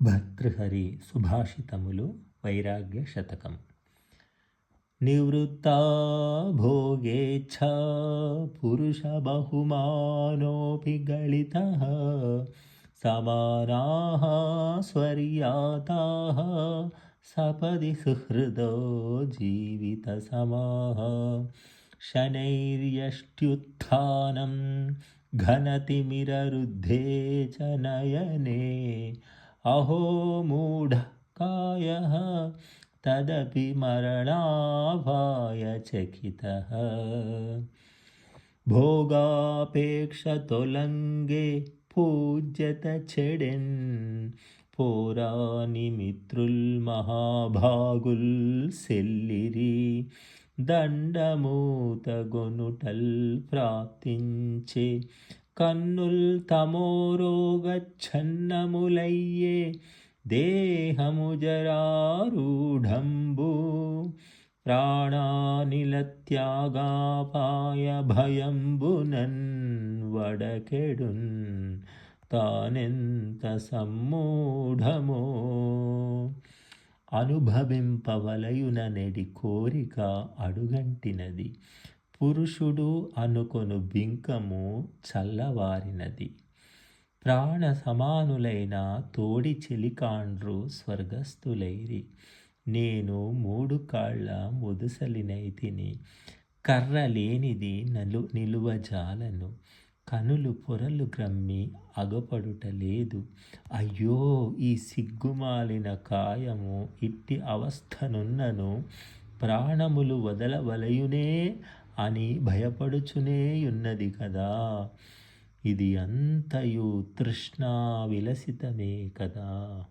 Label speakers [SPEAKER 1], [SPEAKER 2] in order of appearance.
[SPEAKER 1] భర్తృహరి సుభాషితములు వైరాగ్య శతకం నివృత్తా భోగేచ్ఛ పురుష బహుమానోపి గళిత సమానాः స్వర్యాతాः సపది సుహృదో జీవితసమాः शनैर्यष्ट्युत्थानं घनतिमिररुद्धे च नयने अहो मूढकायः तदपि मरणाभाय चकितः। भोगापेक्षतोलङ्गे पूज्यत छडिन् पोरानिमित्रुल्महाभागुल्सिल्लिरि दण्डमूतगुनुटल् प्राप्तिञ्चे కన్నుల్ తమోరోగచ్ఛన్నములయ్యే దేహము జరారూఢంబు ప్రాణానిలత్యాగాపాయ భయంబునన్ వడకెడున్ తానెంత సమ్మూఢమో. అనుభవింపవలయున నెడి కోరిక అడుగంటినది. పురుషుడు అనుకొను బింకము చల్లవారినది. ప్రాణ సమానులైన తోడి చెలికాండ్రు స్వర్గస్థులైరి. నేను మూడు కాళ్ళ ముదుసలినైతిని. కర్ర లేనిది నలు నిలువజాలను. కనులు పొరలు గ్రమ్మి అగపడుట లేదు. అయ్యో ఈ సిగ్గుమాలిన కాయము ఇట్టి అవస్థనున్నను. ప్రాణములు వదలవలయునే అని భయపడుచునేయున్నది కదా. ఇది అంతయు తృష్ణా విలసితమే కదా.